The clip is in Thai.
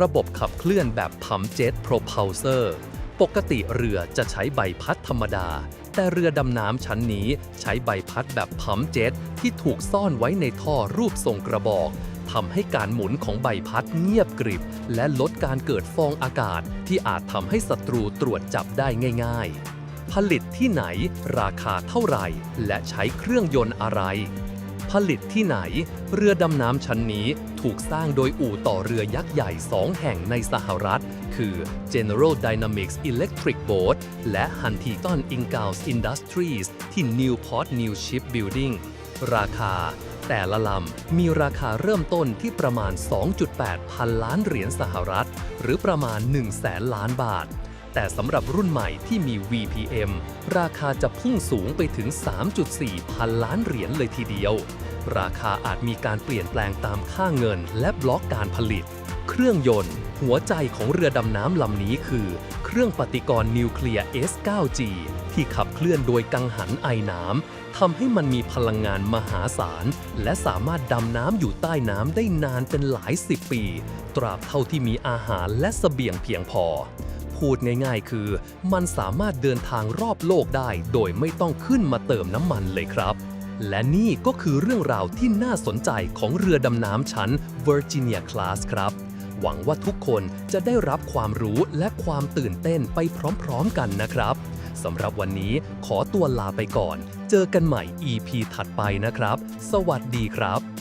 ระบบขับเคลื่อนแบบพัมเจ็ตโปรเพลเซอร์ปกติเรือจะใช้ใบพัดธรรมดา แต่เรือดำน้ำชั้นนี้ใช้ใบพัดแบบพัมเจ็ตที่ถูกซ่อนไว้ในท่อรูปทรงกระบอกทำให้การหมุนของใบพัดเงียบกริบ และลดการเกิดฟองอากาศที่อาจทำให้ศัตรูตรวจจับได้ง่าย ๆ ผลิตที่ไหน ราคาเท่าไหร่ และใช้เครื่องยนต์อะไร ผลิตที่ไหน เรือดำน้ำชั้นนี้ถูกสร้างโดยอู่ต่อเรือยักษ์ใหญ่สองแห่งในสหรัฐ คือ General Dynamics Electric Boat และ Huntington Ingalls Industries ที่ Newport News Shipbuilding ราคา แต่ละลำมีราคาเริ่มต้นที่ประมาณ 2.8 พันล้านเหรียญสหรัฐ หรือประมาณ1แสนล้านบาท แต่สำหรับรุ่นใหม่ที่มี VPM ราคาจะพุ่งสูงไปถึง 3.4 พันล้านเหรียญเลยทีเดียว ราคาอาจมีการเปลี่ยนแปลงตามค่าเงินและบล็อกการผลิต เครื่องยนต์ หัวใจของเรือดำน้ำลำนี้คือ เครื่องปฏิกรณ์นิวเคลียร์ S9G ที่ขับเคลื่อนโดยกังหันไอน้ำทำให้มันมีพลังงานมหาศาล และสามารถดำน้ำอยู่ใต้น้ำได้นานเป็นหลายสิบปี ตราบเท่าที่มีอาหารและเสบียงเพียงพอ พูดง่ายๆ คือ มันสามารถเดินทางรอบโลกได้ โดยไม่ต้องขึ้นมาเติมน้ำมันเลยครับ และนี่ก็คือเรื่องราวที่น่าสนใจของเรือดำน้ำชั้น Virginia Class ครับ หวังว่าทุกคนจะได้รับความรู้และความตื่นเต้นไปพร้อมๆกันนะครับสำหรับวันนี้ขอตัวลาไปก่อน เจอกันใหม่ EP ถัดไปนะครับ สวัสดีครับ